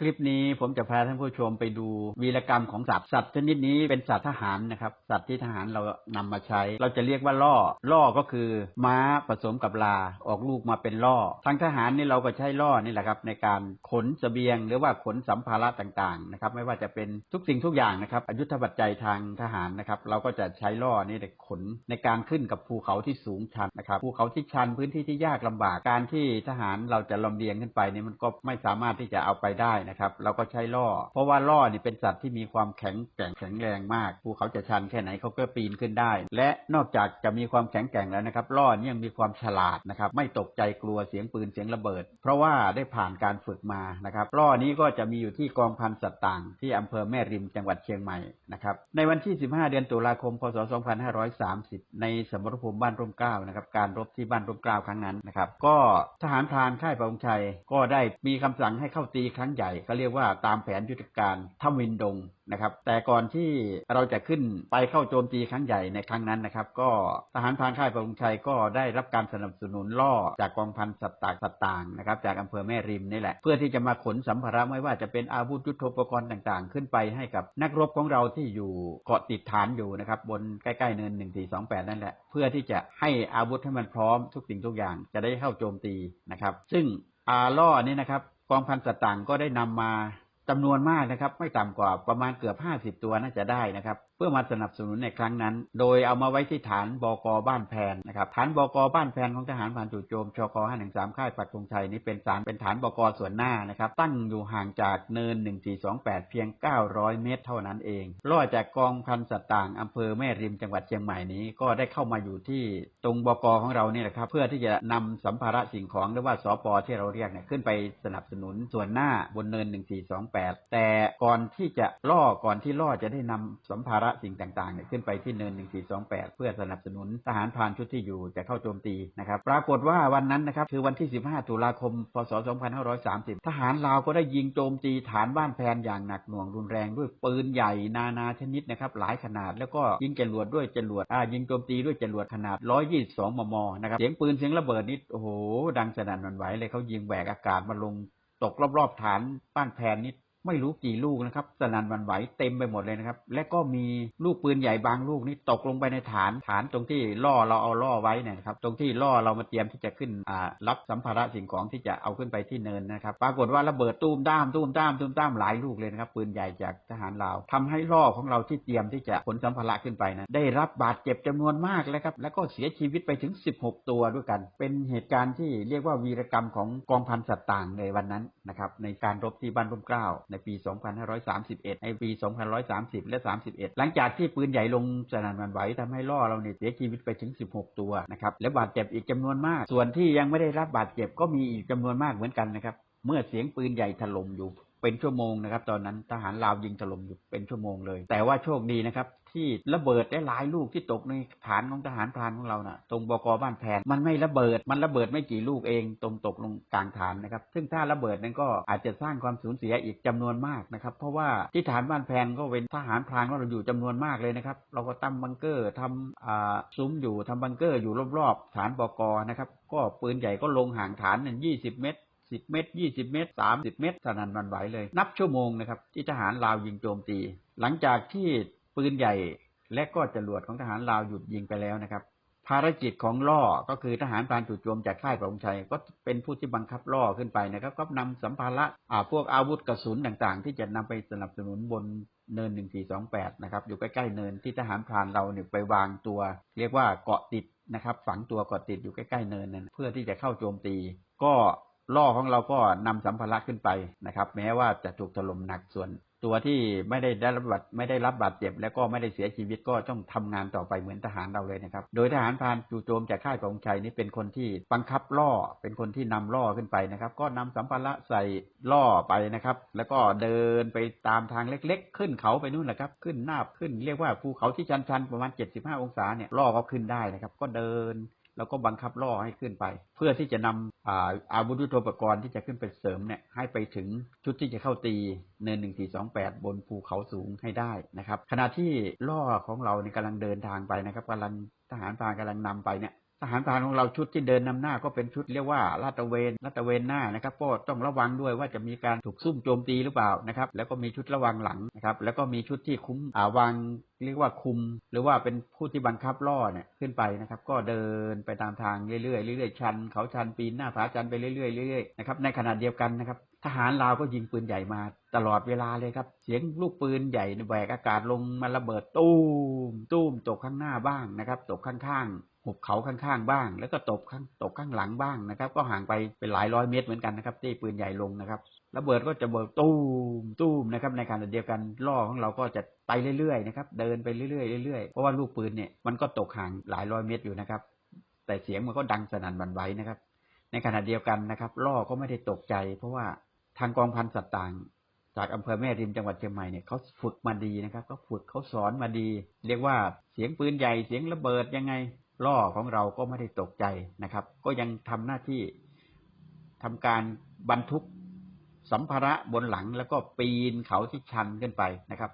คลิปนี้ผมจะพาท่านผู้ชมไปดูวีรกรรมของสัตว์สัตว์ชนิดนี้เป็นสัตว์ทหารนะครับ สัตว์ที่ทหารเรานำมาใช้ เราจะเรียกว่าล่อ ล่อก็คือม้าผสมกับลาออกลูกมาเป็นล่อทางทหารนี่เราก็ใช้ล่อนี่แหละครับ ในการขนเสบียง หรือว่าขนสัมภาระต่างๆนะครับ ไม่ว่าจะเป็นทุกสิ่งทุกอย่างนะครับอยุทธปัจจัยทางทหารนะครับ เราก็จะใช้ล่อนี่ในขนในการขึ้นกับภูเขาที่สูงชันนะครับภูเขาที่ชันพื้นที่ที่ยากลำบากการที่ทหารเราจะลำเลียงขึ้นไปนี่มันก็ไม่สามารถที่จะเอาไปได้นะครับ เราก็ใช้ล่อ เพราะว่าล่อนี่เป็นสัตว์ที่มีความแข็งแกร่งแข็งแรงมากภูเขาจะชันแค่ไหนเขาก็ปีนขึ้นได้ และนอกจากจะมีความแข็งแกร่งแล้วนะครับล่อนี่ยังมีความฉลาดนะครับ ไม่ตกใจกลัวเสียงปืนเสียงระเบิด เพราะว่าได้ผ่านการฝึกมานะครับล่อนี้ก็จะมีอยู่ที่กองพันสัตว์ต่าง ที่อำเภอแม่ริมจังหวัดเชียงใหม่นะครับในวันที่ 15 เดือนตุลาคม พศ 2530 ในสมรภูมิบ้านร่มเกล้านะครับการรบที่บ้านร่มเกล้าครั้งนั้นนะครับก็ทหารพรานค่ายประงชัยก็ได้มีคำสั่งให้เข้าตีครั้งใหญ่ก็เรียกว่าตามแผนยุทธการถ้ำวินดงนะครับ แต่ก่อนที่เราจะขึ้นไปเข้าโจมตีครั้งใหญ่ในครั้งนั้นนะครับ ก็ทหารพานค่ายประงชัยก็ได้รับการสนับสนุนล่อจากกองพันสัตตางสัตต่างนะครับจากอำเภอแม่ริมนี่แหละ เพื่อที่จะมาขนสัมภาระไม่ว่าจะเป็นอาวุธยุทโธปกรณ์ต่างๆ ขึ้นไปให้กับนักรบของเราที่อยู่เกาะติดฐานอยู่นะครับบนใกล้ๆเนิน 1428 นั่นแหละ เพื่อที่จะให้อาวุธให้มันพร้อมทุกสิ่งทุกอย่างจะได้เข้าโจมตีนะครับ ซึ่งอาล่อนี่นะครับ กองพันสัตว์ต่างก็ได้นำมา จำนวนมากนะครับ ไม่ต่ำกว่าประมาณเกือบ 50 ตัวน่าจะได้นะครับ เพื่อมาสนับสนุนในครั้งนั้น โดยเอามาไว้ที่ฐานบกบ้านแพนนะครับฐานบกบ้านแพนของทหารผ่านจู่โจมชก513ค่ายปักธงชัยนี้เป็นฐานเป็นฐานบกส่วนหน้านะครับ ตั้งอยู่ห่างจากเนิน 1428 เพียง 900 เมตร เท่านั้นเองล่อจากกองพันสัตว์ต่างอำเภอแม่ริมจังหวัดเชียงใหม่นี้ก็ได้เข้ามาอยู่ที่ตรงบกของเรานี่แหละครับ เพื่อที่จะนำสัมภาระสิ่งของหรือว่าสปที่เราเรียกเนี่ยขึ้นไปสนับสนุนส่วนหน้าบนเนิน 1428แต่ก่อนที่จะล่อก่อนที่ล่อจะได้นำสัมภาระสิ่งต่างๆเนี่ยขึ้นไปที่เนิน 1428 เพื่อสนับสนุนทหารพรานชุดที่อยู่จะเข้าโจมตีนะครับปรากฏว่าวันนั้นนะครับคือวันที่ 15 ตุลาคม พศ 2530 ทหารลาวก็ได้ยิงโจมตีฐานบ้านแพนอย่างหนักหน่วงรุนแรงด้วยปืนใหญ่นานาชนิดนะครับหลายขนาดแล้วก็ยิงจรวดด้วยจรวดอ่ายิงโจมตีด้วยจรวดขนาด 122 มม นะครับเสียงปืนเสียงระเบิดนี่โอ้โหดังสนั่นหวั่นไหวเลยเขายิงแหวกอากาศมาลงตกรอบๆฐานบ้านแพนนี่ ไม่รู้กี่ลูกนะครับสนั่นวันไหวเต็มไปหมดเลยนะครับ และก็มีลูกปืนใหญ่บางลูกนี่ตกลงไปในฐานฐานตรงที่ล่อเราเอาล่อไว้เนี่ยนะครับ ตรงที่ล่อเรามาเตรียมที่จะขึ้นอ่ารับสัมภาระสิ่งของที่จะเอาขึ้นไปที่เนินนะครับ ปรากฏว่าระเบิดตูมด้ามตูมด้ามตูมด้ามหลายลูกเลยนะครับ ปืนใหญ่จากทหารลาวทำให้ล่อของเราที่เตรียมที่จะขนสัมภาระขึ้นไปนะได้รับบาดเจ็บจำนวนมากแล้วครับแล้วก็เสียชีวิตไปถึง 16 ตัวด้วยกัน เป็นเหตุการณ์ที่เรียกว่าวีรกรรมของกองพันสัตว์ต่างในวันนั้นนะครับในการรบที่บ้านร่มเกล้าในในปี 2,531 ในปี2130 และ 31 หลังจากที่ปืนใหญ่ลงสนั่นมันไหวทำให้ล่อเราเนี่ยเสียชีวิตไปถึง 16 ตัวนะครับ และบาดเจ็บอีกจำนวนมาก ส่วนที่ยังไม่ได้รับบาดเจ็บก็มีอีกจำนวนมากเหมือนกันนะครับ เมื่อเสียงปืนใหญ่ถล่มอยู่ เป็นชั่วโมงนะครับ ตอนนั้นทหารลาวยิงถล่มอยู่เป็นชั่วโมงเลย แต่ว่าโชคดีนะครับที่ระเบิดได้หลายลูกที่ตกในฐานของทหารพรานของเรานะ่ะ ตรงบกบ้านแพนมันไม่ระเบิด มันระเบิดไม่กี่ลูกเองตรงตกลงกลางฐานนะครับ ซึ่งถ้าระเบิดนั้นก็อาจจะสร้างความสูญเสียอีกจำนวนมากนะครับ เพราะว่าที่ฐานบ้านแพนก็เป็นทหารพรานของเราอยู่จำนวนมากเลยนะครับ เราก็ตั้งบังเกอร์ทำซุ้มอยู่ทำบังเกอร์อยู่รอบๆฐานบกนะครับ ก็ปืนใหญ่ก็ลงห่างฐานนึ่งยี่สิบเมตร สิบเมตรยี่สิบเมตรสามสิบเมตรสนั่นวันไหวเลย นับชั่วโมงนะครับ ที่ทหารลาวยิงโจมตี หลังจากที่ปืนใหญ่และก็จรวดของทหารลาวหยุดยิงไปแล้วนะครับ ภารกิจของล่อก็คือทหารพรานจู่โจมจากค่ายประงชัย ก็เป็นผู้ที่บังคับล่อขึ้นไปนะครับ ก็นำสัมภาระอ่าพวกอาวุธกระสุนต่างๆ ที่จะนำไปสนับสนุนบนเนิน 1428 นะครับ อยู่ใกล้ๆเนินที่ทหารพรานเราเนี่ยไปวางตัว เรียกว่าเกาะติดนะครับ ฝังตัวเกาะติดอยู่ใกล้ๆเนินนั้นเพื่อที่จะเข้าโจมตี ก็ ล่อของเราก็นำสัมภาระขึ้นไปนะครับ แม้ว่าจะถูกถล่มหนักส่วน ตัวที่ไม่ได้ได้รับบาดไม่ได้รับบาดเจ็บ แล้วก็ไม่ได้เสียชีวิตก็ต้องทำงานต่อไปเหมือนทหารเราเลยนะครับ โดยทหารพานจู่โจมจากค่ายของชัยนี่เป็นคนที่บังคับล่อเป็นคนที่นำล่อขึ้นไปนะครับ ก็นำสัมภาระใส่ล่อไปนะครับ แล้วก็เดินไปตามทางเล็ก ๆ ขึ้นเขาไปนู่นแหละครับ ขึ้นหน้าขึ้น เรียกว่าภูเขาที่ชันๆประมาณ 75 องศาเนี่ยล่อก็ขึ้นได้นะครับ ก็เดิน แล้วก็บังคับล่อให้ขึ้นไป เพื่อที่จะนำอาอาวุธยุทโธปกรณ์ที่จะขึ้นไปเสริมเนี่ยให้ไปถึงชุดที่จะเข้าตีเนิน 1428 บนภูเขาสูงให้ได้นะครับขณะที่ล่อของเราเนี่ยกำลังเดินทางไปนะครับกำลังทหารพรานกำลังนำไปเนี่ย ทหารพรานของเราชุดที่เดินนำหน้าก็เป็นชุดเรียกว่าลาดตระเวนลาดตระเวนหน้านะครับก็ต้องระวังด้วยว่าจะมีการถูกซุ่มโจมตีหรือเปล่านะครับแล้วก็มีชุดระวังหลังนะครับแล้วก็มีชุดที่คุ้มอ่าวางเรียกว่าคุม หรือว่าเป็นผู้ที่บังคับล่อเนี่ยขึ้นไปนะครับ ก็เดินไปตามทางเรื่อยๆเรื่อยๆชัน เขาชันปีนหน้าผาชันไปเรื่อยๆเรื่อยๆนะครับในขณะเดียวกันนะครับทหารลาวก็ยิงปืนใหญ่มาตลอดเวลาเลยครับ เสียงลูกปืนใหญ่แหวกอากาศลงมาระเบิดตูมตูมตกข้างหน้าบ้างนะครับ ตกข้างๆ หุบเขาข้างๆบ้าง แล้วก็ตกข้างตกข้างหลังบ้างนะครับ ก็ห่างไปเป็นหลายร้อยเมตรเหมือนกันนะครับที่ปืนใหญ่ลงนะครับระเบิดก็จะเบิดตู้มตู้มนะครับ ในขณะเดียวกันล่อของเราก็จะไปเรื่อยๆนะครับเดินไปเรื่อยๆเรื่อยๆเพราะว่าลูกปืนเนี่ยมันก็ตกห่างหลายร้อยเมตรอยู่นะครับ แต่เสียงมันก็ดังสนั่นหวั่นไหวนะครับ ในขณะเดียวกันนะครับ ล่อก็ไม่ได้ตกใจ เพราะว่าทางกองพันสัตว์ต่าง จากอำเภอแม่ริมจังหวัดเชียงใหม่เนี่ยเขาฝึกมาดีนะครับเขาฝึกเขาสอนมาดี เรียกว่าเสียงปืนใหญ่เสียงระเบิดยังไง ล่อของเราก็ไม่ได้ตกใจนะครับ ก็ยังทำหน้าที่ทำการบรรทุกสัมภาระบนหลังแล้วก็ปีนเขาที่ชันขึ้นไปนะครับ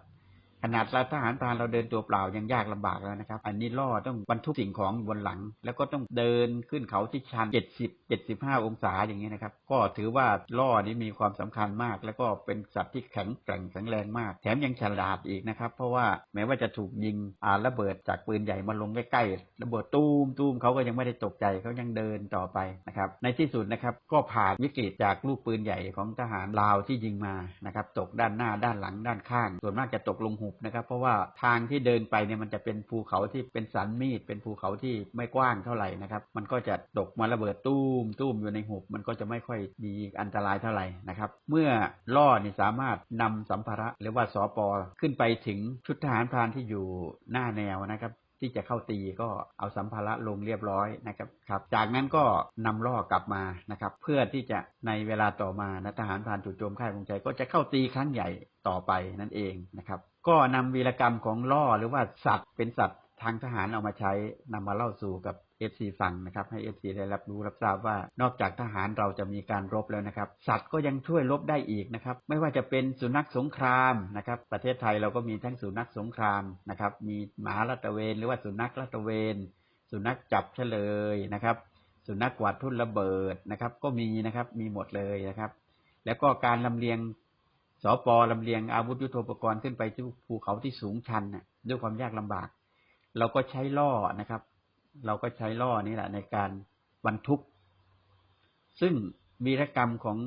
ขนาดเราทหารพรานเราเดินตัวเปล่ายังยากลำบากแล้วนะครับ อันนี้ล่อต้องบรรทุกสิ่งของบนหลัง แล้วก็ต้องเดินขึ้นเขาที่ชัน 70 75 องศาอย่างนี้นะครับ ก็ถือว่าล่อนี้มีความสำคัญมาก แล้วก็เป็นสัตว์ที่แข็งแกร่งแข็งแรงมาก แถมยังฉลาดอีกนะครับ เพราะว่าแม้ว่าจะถูกยิงอาระเบิดจากปืนใหญ่มาลงใกล้ๆระเบิดตูมตูมเขาก็ยังไม่ได้ตกใจเขายังเดินต่อไปนะครับ ในที่สุดนะครับก็ผ่านวิกฤตจากลูกปืนใหญ่ของทหารลาวที่ยิงมานะครับตกด้านหน้าด้านหลังด้านข้าง ส่วนมากจะตกลงหุบนะครับ เพราะว่าทางที่เดินไปเนี่ยมันจะเป็นภูเขาที่เป็นสันมีด เป็นภูเขาที่ไม่กว้างเท่าไหร่นะครับ มันก็จะตกมาระเบิดตู้มตู้มอยู่ในหุบ มันก็จะไม่ค่อยมีอันตรายเท่าไหร่นะครับ เมื่อล่อนี่สามารถนำสัมภาระหรือว่าสอปอขึ้นไปถึงชุดทหารพรานที่อยู่หน้าแนวนะครับ ที่จะเข้าตีก็เอาสัมภาระลงเรียบร้อยนะครับครับ จากนั้นก็นำล่อกลับมานะครับ เพื่อที่จะในเวลาต่อมานะทหารผ่านจุดโจมค่ายพงใจก็จะเข้าตีครั้งใหญ่ต่อไปนั่นเองนะครับ ก็นำวีรกรรมของล่อหรือว่าสัตว์เป็นสัตว์ทางทหารเอามาใช้นำมาเล่าสู่กับ FC ฟังนะครับ ให้ FC ได้รับรู้รับทราบว่านอกจากทหารเราจะมีการรบแล้วนะครับ สัตว์ก็ยังช่วยรบได้อีกนะครับ ไม่ว่าจะเป็นสุนัขสงครามนะครับ ประเทศไทยเราก็มีทั้งสุนัขสงครามนะครับ มีหมาลาดตะเวน หรือว่าสุนัขลาดตะเวน สุนัขจับเฉลยนะครับ สุนัขกวาดทุ่นระเบิดนะครับ ก็มีนะครับมีหมดเลยนะครับ แล้วก็การลำเลียงสปลำเลียงอาวุธยุทโธปกรณ์ขึ้นไปที่ภูเขาที่สูงชันด้วยความยากลำบาก เราก็ใช้ล่อนะครับ เราก็ใช้ล่อนี่แหละ ในการบรรทุก ซึ่งวีรกรรมของ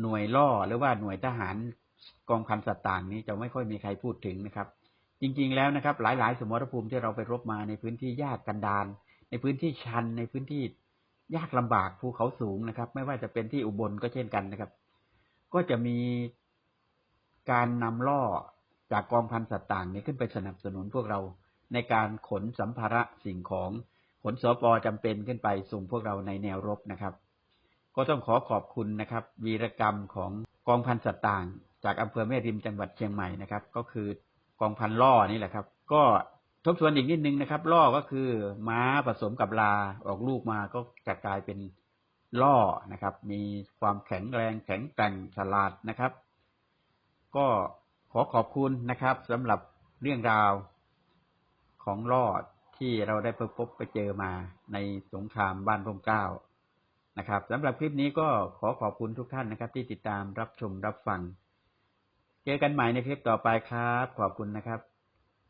หน่วยล่อหรือว่าหน่วยทหารกองพันสัตว์ต่างนี้จะไม่ค่อยมีใครพูดถึงนะครับ จริง ๆ แล้วนะครับ หลาย ๆ สมรภูมิที่เราไปรบมาในพื้นที่ยากกันดารในพื้นที่ชันในพื้นที่ยากลำบากภูเขาสูงนะครับ ไม่ว่าจะเป็นที่อุบลก็เช่นกันนะครับ ก็จะมีการนำล่อจากกองพันสัตว์ต่างนี้ขึ้นไปสนับสนุนพวกเรา ในการขนสัมภาระสิ่งของขนสปจำเป็นขึ้นไปส่งพวกเราในแนวรบนะครับ ก็ต้องขอขอบคุณนะครับ วีรกรรมของกองพันสัตว์ต่าง จากอำเภอแม่ริมจังหวัดเชียงใหม่นะครับ ก็คือกองพันล่อนี่แหละครับ ก็ทบทวนอีกนิดนึงนะครับ ล่อก็คือม้าผสมกับลาออกลูกมาก็จะกลายเป็นล่อนะครับ มีความแข็งแรงแข็งแกร่งฉลาดนะครับ ก็ขอขอบคุณนะครับสำหรับเรื่องราว ของล่อที่เราได้พบไปเจอมาในสงครามบ้านร่มเก้านะครับสำหรับคลิปนี้ก็ขอขอบคุณทุกท่านนะครับ ที่ติดตามรับชมรับฟัง เจอกันใหม่ในคลิปต่อไปครับ ขอบคุณนะครับ